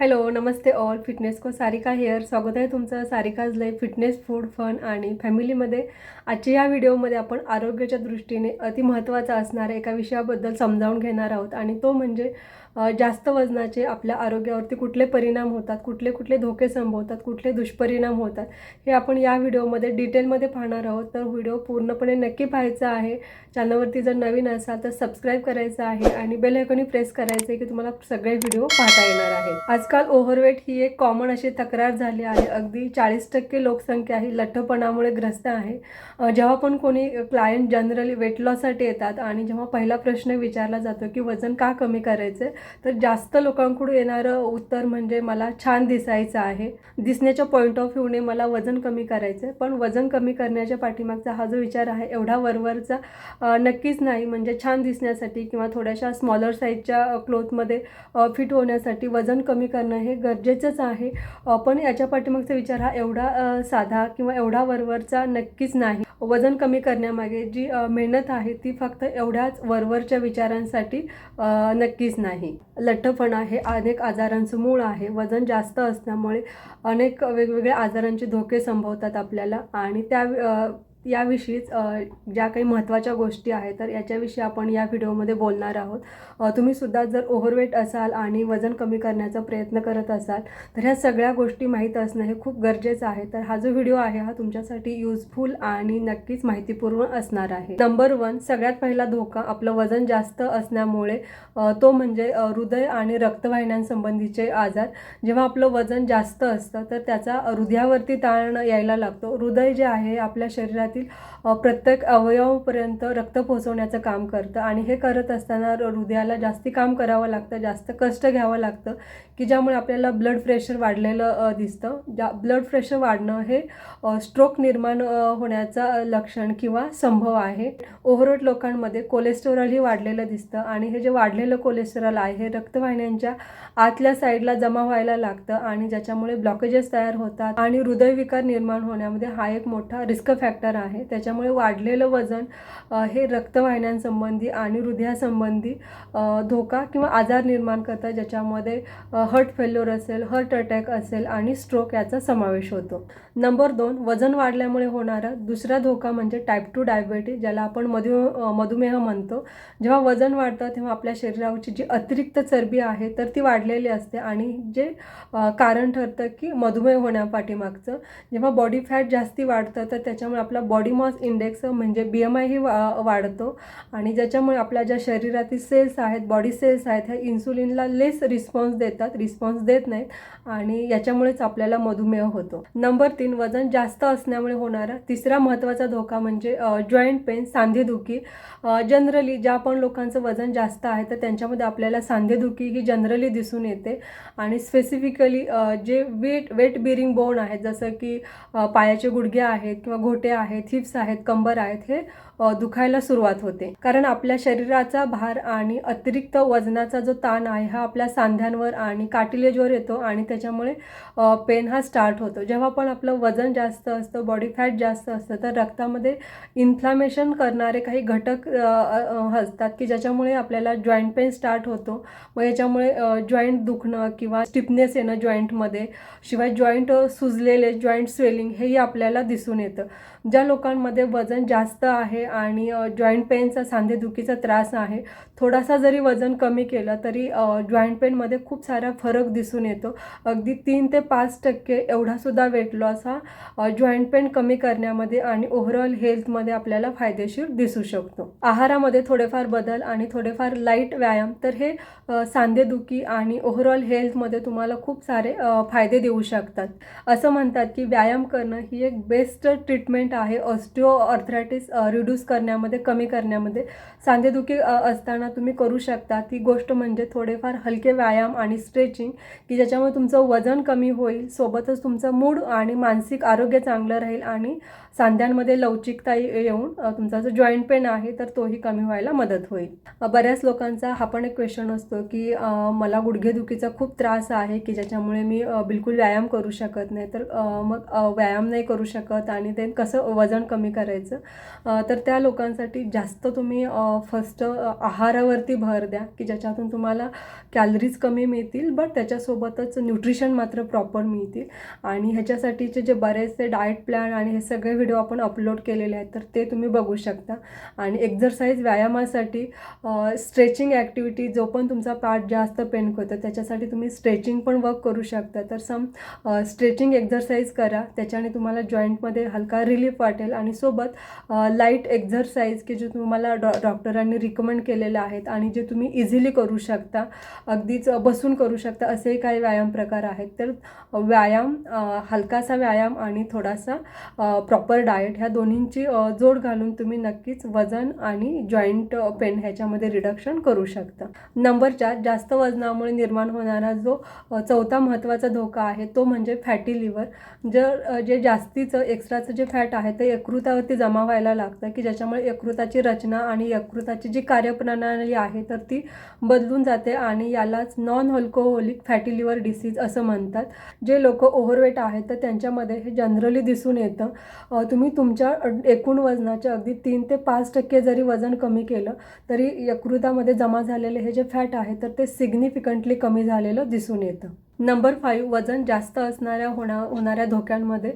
Hello नमस्ते all. Fitness को Sarika hair स्वागत आहे तुमचं Sarika's life fitness food fun आणि फॅमिलीमध्ये आजच्या या व्हिडिओमध्ये आपण आरोग्याच्या दृष्टीने अति महत्त्वाचा असणाऱ्या एका विषयाबद्दल समजावून घेणार आहोत. आणि तो म्हणजे जास्त वजनाचे आपल्या आरोग्यावरती कुठले परिणाम होतात कुठले कुठले धोके संभवतात कुठले दुष्परिणाम होतात हे आपण या व्हिडिओमध्ये डिटेलमध्ये पाहणार आहोत. तर व्हिडिओ पूर्णपणे नक्की पाहायचा आहे. चॅनलवरती जर नवीन असाल तर सबस्क्राईब करायचं आहे आणि बेल आयकॉनी प्रेस करायचं आहे की तुम्हाला सगळे व्हिडिओ पाहता येणार आहेत. आजकाल ओव्हरवेट ही एक कॉमन अशी तक्रार झाली आहे. अगदी चाळीस टक्के लोकसंख्या ही लठ्ठपणामुळे ग्रस्त आहे. जेव्हा पण कोणी क्लायंट जनरली वेट लॉससाठी येतात आणि जेव्हा पहिला प्रश्न विचारला जातो की वजन का कमी करायचं आहे तर जास्त लोकांकडून येणारं उत्तर म्हणजे मला छान दिसायचं आहे. दिसण्याच्या पॉईंट ऑफ व्ह्यूने मला वजन कमी करायचं आहे पण वजन कमी करण्याच्या पाठीमागचा हा जो विचार आहे एवढा वरवरचा नक्कीच नाही. म्हणजे छान दिसण्यासाठी किंवा थोड्याशा स्मॉलर साईजच्या क्लोथमध्ये फिट होण्यासाठी वजन कमी करणं हे गरजेचंच आहे. पण याच्या पाठीमागचा विचार हा एवढा साधा किंवा एवढा वरवरचा नक्कीच नाही. वजन कमी करण्यामागे जी मेहनत आहे ती फक्त एवढ्याच वरवरच्या विचारांसाठी नक्कीच नाही. लठ्ठपणा हे अनेक आजारांचं मूळ आहे वजन जास्त असल्यामुळे अनेक वेगवेगळ्या आजारांचे धोके संभवतात आपल्याला आणि त्या याविषयीच ज्या काही महत्त्वाच्या गोष्टी आहेत तर याच्याविषयी आपण या व्हिडिओमध्ये बोलणार आहोत. तुम्ही तुम्हीसुद्धा जर ओव्हरवेट असाल आणि वजन कमी करण्याचा प्रयत्न करत असाल तर ह्या सगळ्या गोष्टी माहीत असणं हे खूप गरजेचं आहे. तर हा जो व्हिडिओ आहे हा तुमच्यासाठी युजफुल आणि नक्कीच माहितीपूर्ण असणार आहे. नंबर वन सगळ्यात पहिला धोका आपलं वजन जास्त असण्यामुळे तो म्हणजे हृदय आणि रक्तवाहिन्यांसंबंधीचे आजार. जेव्हा आपलं वजन जास्त असतं तर त्याचा हृदयावरती ताण यायला लागतो. हृदय जे आहे आपल्या शरीरात शरीरातील प्रत्येक अवयवापर्यंत रक्त पोहोचवण्याचं काम करतं. आणि हे करत असताना हृदयाला जास्ती काम करावं लागतं जास्त कष्ट घ्यावं लागतं की ज्यामुळे आपल्याला ब्लड प्रेशर वाढलेलं दिसतं. ज्या ब्लड प्रेशर वाढणं हे स्ट्रोक निर्माण होण्याचा होण्याचं लक्षण किंवा संभव आहे. ओव्हरऑल लोकांमध्ये कोलेस्टेरॉलही वाढलेलं दिसतं. आणि हे जे वाढलेलं कोलेस्टेरॉल आहे हे रक्तवाहिन्यांच्या आतल्या साईडला जमा व्हायला लागतं आणि ज्याच्यामुळे ब्लॉकेजेस तयार होतात. आणि हृदयविकार निर्माण होण्यामध्ये हा एक मोठा रिस्क फॅक्टर आहे. त्याच्यामुळे वाढलेलं वजन हे रक्तवाहिन्यांसंबंधी आणि हृदयासंबंधी धोका किंवा आजार निर्माण करतात ज्याच्यामध्ये हर्ट फेल्युअर असेल हर्ट अटॅक असेल आणि स्ट्रोक याचा समावेश होतो. नंबर दोन वजन वाढल्यामुळे होणारा दुसरा धोका म्हणजे टाईप टू डायबिटीज ज्याला आपण मधु मधुमेह म्हणतो. जेव्हा वजन वाढतं तेव्हा आपल्या शरीरावरची जी अतिरिक्त चरबी आहे तर ती वाढलेली असते आणि जे कारण ठरतं की मधुमेह होण्यापाठीमागचं. जेव्हा बॉडी फॅट जास्ती वाढतं तर त्याच्यामुळे आपला बॉडी मॉस इंडेक्स म्हणजे बी एम आयही वा वाढतो आणि ज्याच्यामुळे आपल्या ज्या शरीरातील सेल्स आहेत बॉडी सेल्स आहेत ह्या इन्सुलिनला लेस रिस्पॉन्स देतात रिस्पॉन्स देत नाहीत आणि याच्यामुळेच आपल्याला मधुमेह होतो. नंबर तीन वजन जास्त असण्यामुळे होणारा तिसरा महत्त्वाचा धोका म्हणजे जॉईंट पेन सांधेदुखी. जनरली ज्या पण लोकांचं वजन जास्त आहे तर त्यांच्यामध्ये आपल्याला सांधेदुखी ही जनरली दिसून येते. आणि स्पेसिफिकली जे वेट वेट बिरिंग बोन आहेत जसं की पायाचे गुडघे आहेत किंवा घोटे आहेत हिप्स आहेत कंबर आहेत हे दुखायला सुरुवात होते. कारण आपल्या शरीराचा भार आणि अतिरिक्त वजनाचा जो ताण आहे हा आपल्या सांध्यांवर आणि काटिलेजवर येतो आणि त्याच्यामुळे पेन हा स्टार्ट होतो. जेव्हा पण आपलं वजन जास्त असतं बॉडी फॅट जास्त असतं तर रक्तामध्ये इन्फ्लामेशन करणारे काही घटक असतात की ज्याच्यामुळे आपल्याला जॉईंट पेन स्टार्ट होतो. मग याच्यामुळे जॉईंट दुखणं किंवा स्टिफनेस येणं जॉईंटमध्ये शिवाय जॉईंट सुजलेले जॉईंट स्वेलिंग हेही आपल्याला दिसून येतं. ज्या लोकांमध्ये वजन जास्त आहे आणि जॉईंट पेनचा सांधेदुखीचा त्रास आहे थोडासा जरी वजन कमी केलं तरी जॉईंट पेनमध्ये खूप सारा फरक दिसून येतो. अगदी तीन ते पाच टक्के एवढासुद्धा वेट लॉस हा जॉईंट पेन कमी करण्यामध्ये आणि ओव्हरऑल हेल्थमध्ये आपल्याला फायदेशीर दिसू शकतो. आहारामध्ये थोडेफार बदल आणि थोडेफार लाइट व्यायाम तर हे सांधेदुखी आणि ओव्हरऑल हेल्थमध्ये तुम्हाला खूप सारे फायदे देऊ शकतात. असं म्हणतात की व्यायाम करणं ही एक बेस्ट ट्रीटमेंट आहे. ऑस्टिओ अर्थरायटिस रिड्यूस करण्यामध्ये कमी करण्यामध्ये. सांधेदुखी असताना तुम्ही करू शकता. ती गोष्ट म्हणजे थोडेफार हलके व्यायाम आणि स्ट्रेचिंग की ज्याच्यामुळे तुमचं वजन कमी होईल. सोबतच तुमचं मूड आणि मानसिक आरोग्य चांगलं राहील आणि सांध्यांमध्ये लवचिकता येऊन तुमचा जो जॉईंट पेन आहे तर तोही कमी व्हायला मदत होईल. बऱ्याच लोकांचा हा पण एक क्वेश्चन असतो की मला गुडघेदुखीचा खूप त्रास आहे की ज्याच्यामुळे मी बिलकुल व्यायाम करू शकत नाही. तर मग व्यायाम नाही करू शकत आणि ते कसं वजन कमी करायचं. तर त्या लोकांसाठी जास्त तुम्ही फर्स्ट आहारावरती भर द्या की ज्याच्यातून तुम्हाला कॅलरीज कमी मिळतील बट त्याच्यासोबतच न्यूट्रिशन मात्र प्रॉपर मिळतील. आणि ह्याच्यासाठीचे जे बरेचसे डाएट प्लॅन आणि हे सगळे व्हिडिओ आपण अपलोड केलेले आहेत तर ते तुम्ही बघू शकता. आणि एक्झरसाईज व्यायामासाठी स्ट्रेचिंग ॲक्टिव्हिटी जो पण तुमचा पार्ट जास्त पेन करतो त्याच्यासाठी तुम्ही स्ट्रेचिंग पण वर्क करू शकता. तर सम स्ट्रेचिंग एक्झरसाईज करा त्याच्याने तुम्हाला जॉईंटमध्ये हलका रिलीफ वाटेल आणि सोबत लाइट एक्झरसाईज की जे तुम्हाला डॉ डॉक्टरांनी रिकमेंड केलेले आहेत आणि जे तुम्ही इझिली करू शकता अगदीच बसून करू शकता असेही काही व्यायाम प्रकार आहेत. तर व्यायाम हलकासा व्यायाम आणि थोडासा प्रॉपर डाएट ह्या दोन्हींची जोड घालून तुम्ही नक्कीच वजन आणि जॉईंट पेन ह्याच्यामध्ये रिडक्शन करू शकता. नंबर चार जास्त वजनामुळे निर्माण होणारा जो चौथा महत्त्वाचा धोका आहे तो म्हणजे फॅटी लिव्हर जर जे जास्तीचं एक्स्ट्राचं जे फॅट आहे ते यकृतावरती जमा व्हायला लागतं की ज्याच्यामुळे यकृताची रचना आणि यकृताची जी कार्यप्रणाली आहे तर ती बदलून जाते आणि यालाच non alcoholic fatty liver disease असं म्हणतात. जे लोक ओव्हरवेट आहेत तर त्यांच्यामध्ये हे जनरली दिसून येतं. तुम्ही तुमच्या एकूण वजनाच्या अगदी तीन ते पाच टक्के जरी वजन कमी केलं तरी यकृतामध्ये जमा झालेले हे जे फॅट आहे तर ते सिग्निफिकंटली कमी झालेलं दिसून येतं. नंबर फाईव्ह वजन जास्त असणाऱ्या होणा होणाऱ्या धोक्यांमध्ये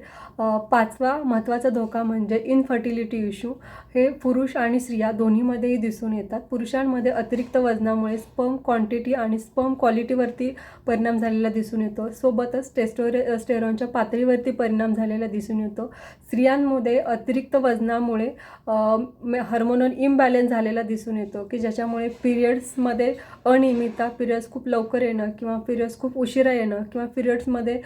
पाचवा महत्त्वाचा धोका म्हणजे इनफर्टिलिटी इश्यू हे पुरुष आणि स्त्रिया दोन्हीमध्येही दिसून येतात. पुरुषांमध्ये अतिरिक्त वजनामुळे स्पर्म क्वांटिटी आणि स्पर्म क्वालिटीवरती परिणाम झालेला दिसून येतो. सोबतच टेस्टोरे स्टेरॉनच्या पातळीवरती परिणाम झालेला दिसून येतो. स्त्रियांमध्ये अतिरिक्त वजनामुळे हार्मोनल इम्बॅलेन्स झालेला दिसून येतो की ज्याच्यामुळे पिरियड्समध्ये अनियमितता पिरियड्स खूप लवकर येणं किंवा पिरियड्स खूप उशिरा येणं किंवा पिरियड्समध्ये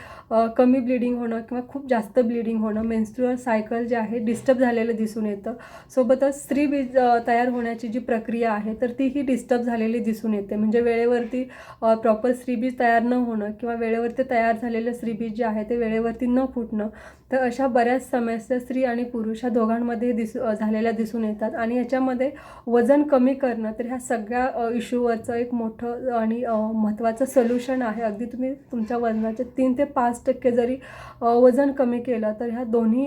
कमी ब्लिडिंग होणं किंवा खूप जास्त ब्लिडिंग होणं मेन्स्ट्रुअल सायकल जे आहे डिस्टर्ब झालेलं दिसून येतं. सोबतच स्त्री बीज तयार होण्याची जी प्रक्रिया आहे तर तीही डिस्टर्ब झालेली दिसून येते. म्हणजे वेळेवरती प्रॉपर स्त्रीबीज तयार न होणं किंवा वेळेवरती तयार झालेलं स्त्रीबीज जे आहे ते वेळेवरती न फुटणं तर अशा बऱ्याच समस्या स्त्री आणि पुरुष ह्या दोघांमध्ये दिसू झालेल्या दिसून येतात. आणि याच्यामध्ये वजन कमी करणं तर ह्या सगळ्या इश्यूवरचं एक मोठं आणि महत्त्वाचं सोल्युशन आहे. अगदी तुम्ही तुमच्या वजनाचे तीन ते पाच टक्के जरी वजन कमी केलं तर ह्या दोन्ही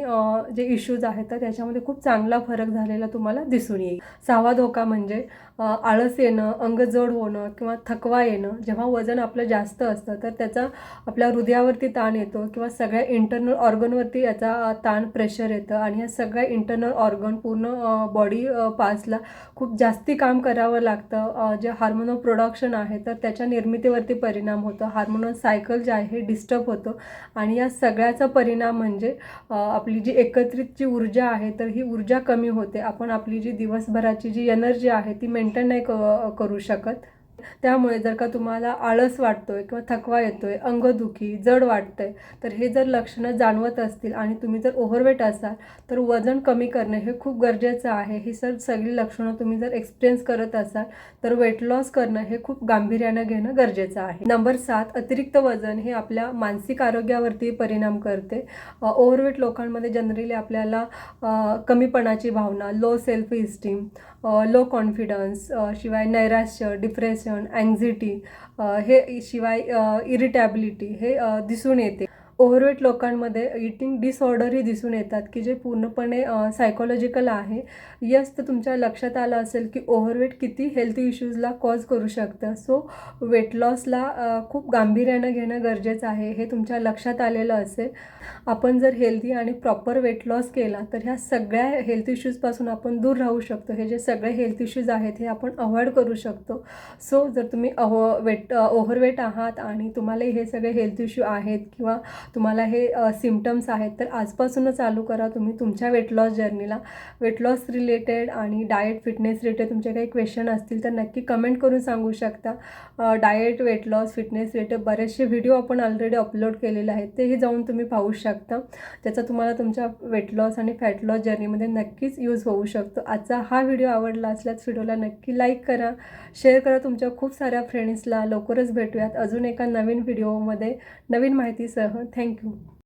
जे इश्यूज आहेत तर त्याच्यामध्ये खूप चांगला फरक झालेला तुम्हाला दिसून येईल. सहावा धोका म्हणजे आळस येणं अंग जड होणं किंवा थकवा येणं. जेव्हा वजन आपलं जास्त असतं तर त्याचा आपल्या हृदयावरती ताण येतो किंवा सगळ्या इंटरनल ऑर्गनवरती याचा ताण प्रेशर येतं आणि ह्या सगळ्या इंटरनल ऑर्गन पूर्ण बॉडी पार्ट्सला खूप जास्ती काम करावं लागतं. जे हार्मोनल प्रोडक्शन आहे तर त्याच्या निर्मितीवरती परिणाम होतो. हार्मोनल सायकल जे आहे डिस्टर्ब होतं. आणि या सगळ्याचा परिणाम म्हणजे आपली जी एकत्रित जी ऊर्जा आहे तर ही ऊर्जा कमी होते. आपण आपली जी दिवसभराची जी एनर्जी आहे ती मेंटेन नाही क करू शकत. त्यामुळे जर का तुम्हाला आळस वाटतोय किंवा थकवा येतोय अंगदुखी जड वाटतंय तर हे जर लक्षणं जाणवत असतील आणि तुम्ही जर ओव्हरवेट असाल तर वजन कमी करणे हे खूप गरजेचं आहे. ही सर सगळी लक्षणं तुम्ही जर एक्सपिरियन्स करत असाल तर वेट लॉस करणं हे खूप गांभीर्यानं घेणं गरजेचं आहे. नंबर सात अतिरिक्त वजन हे आपल्या मानसिक आरोग्यावरती परिणाम करते. ओव्हरवेट लोकांमध्ये जनरली आपल्याला कमीपणाची भावना low self esteem low confidence शिवाय नैराश्य डिप्रेशन अँझिटी हे शिवाय इरिटॅबिलिटी हे दिसून येते. ओव्हरवेट लोकांमध्ये इटिंग डिसऑर्डरही दिसून येतात की जे पूर्णपणे सायकोलॉजिकल आहे. यस तर तुमच्या लक्षात आलं असेल की ओव्हरवेट किती हेल्थ इश्यूजला कॉज करू शकतं. सो वेट लॉसला खूप गांभीर्यानं घेणं गरजेचं आहे हे तुमच्या लक्षात आलेलं असेल. आपण जर हेल्दी आणि प्रॉपर वेट लॉस केला तर ह्या सगळ्या हेल्थ इश्यूजपासून आपण दूर राहू शकतो. हे जे सगळे हेल्थ इश्यूज आहेत हे आपण अवॉइड करू शकतो. सो जर तुम्ही अहो वेट ओव्हरवेट आहात आणि तुम्हाला हे सगळे हेल्थ इश्यू आहेत किंवा तुम्हाला हे सिमटम्स आहेत तर आजपासूनच चालू करा तुम्ही तुमच्या वेट लॉस जर्नीला वेट लॉस रिलेटेड आणि डाएट फिटनेस रिलेटेड तुमचे काही क्वेश्चन असतील तर नक्की कमेंट करून सांगू शकता. Diet weight loss fitness related बरेचसे व्हिडिओ आपण ऑलरेडी अपलोड केलेले आहेत तेही जाऊन तुम्ही पाहू शकता. त्याचा तुम्हाला तुमच्या वेट लॉस आणि फॅट लॉस जर्नीमध्ये नक्कीच यूज होऊ शकतो. आजचा हा व्हिडिओ आवडला असल्यास व्हिडिओला नक्की लाईक करा शेअर करा तुमच्या खूप साऱ्या फ्रेंड्सला लवकरच भेटूयात अजून एका नवीन व्हिडिओमध्ये नवीन माहितीसह. thank you.